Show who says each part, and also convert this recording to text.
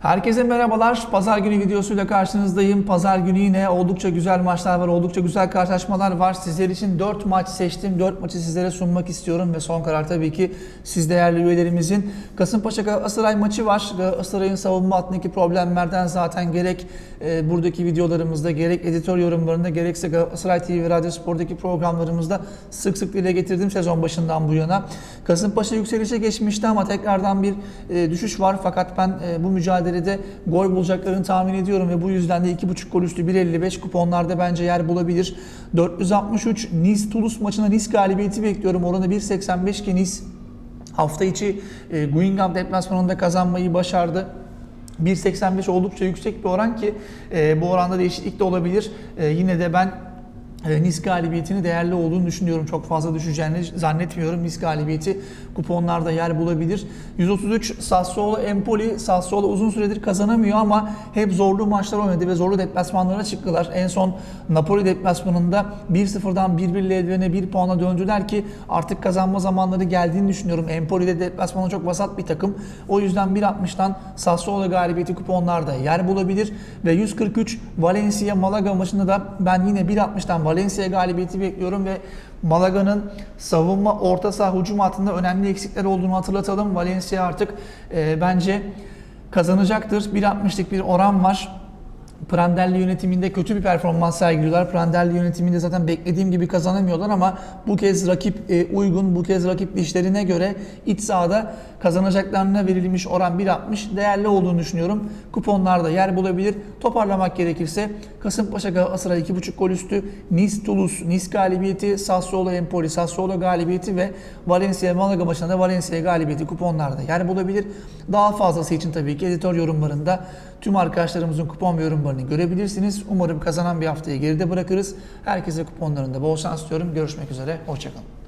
Speaker 1: Herkese merhabalar. Pazar günü videosuyla karşınızdayım. Pazar günü yine oldukça güzel maçlar var, oldukça güzel karşılaşmalar var. Sizler için 4 maç seçtim. 4 maçı sizlere sunmak istiyorum ve son karar tabii ki siz değerli üyelerimizin. Kasımpaşa Galatasaray maçı var. Galatasaray'ın savunma hattındaki problemlerden zaten gerek e, buradaki videolarımızda, gerek editör yorumlarında, gerekse Galatasaray TV ve Radyo Spor'daki programlarımızda sık sık dile getirdim sezon başından bu yana. Kasımpaşa yükselişe geçmişti ama tekrardan bir e, düşüş var. Fakat ben e, bu mücadelede gol bulacaklarını tahmin ediyorum ve bu yüzden de 2.5 gol üstü 1.55 kuponlarda bence yer bulabilir. 463 Nice Toulouse maçına Nice galibiyeti bekliyorum. Oranı 1.85 ki Nice hafta içi e, Guingamp deplasmanında kazanmayı başardı. 1.85 oldukça yüksek bir oran ki e, bu oranda değişiklik de olabilir. E, yine de ben Nice galibiyetini değerli olduğunu düşünüyorum. Çok fazla düşeceğini zannetmiyorum. Nice galibiyeti kuponlarda yer bulabilir. 133 Sassuolo Empoli. Sassuolo uzun süredir kazanamıyor ama hep zorlu maçlar oynadı ve zorlu deplasmanlara çıktılar. En son Napoli deplasmanında 1-0'dan 1-1 ile eldivene 1 puana döndüler ki artık kazanma zamanları geldiğini düşünüyorum. Empoli de deplasmanı çok vasat bir takım. O yüzden 1.60'dan Sassuolo galibiyeti kuponlarda yer bulabilir ve 143 Valencia Malaga maçında da ben yine 1.60'dan Valencia galibiyeti bekliyorum ve Malaga'nın savunma orta saha hücum hattında önemli eksikler olduğunu hatırlatalım. Valencia artık e, bence kazanacaktır. 1.60'lık bir oran var. Prandelli yönetiminde kötü bir performans sergiliyorlar. Prandelli yönetiminde zaten beklediğim gibi kazanamıyorlar ama bu kez rakip e, uygun, bu kez rakip dişlerine göre iç sahada kazanacaklarına verilmiş oran 1.60 değerli olduğunu düşünüyorum. Kuponlarda yer bulabilir. Toparlamak gerekirse Kasımpaşa Galatasaray 2.5 gol üstü, Nice Toulouse, Nice galibiyeti, Sassuolo Empoli, Sassuolo galibiyeti ve Valencia Malaga maçında da Valencia galibiyeti kuponlarda yer bulabilir. Daha fazlası için tabii ki editör yorumlarında tüm arkadaşlarımızın kupon ve yorumlarını görebilirsiniz. Umarım kazanan bir haftayı geride bırakırız. Herkese kuponlarında bol şans diliyorum. Görüşmek üzere. Hoşçakalın.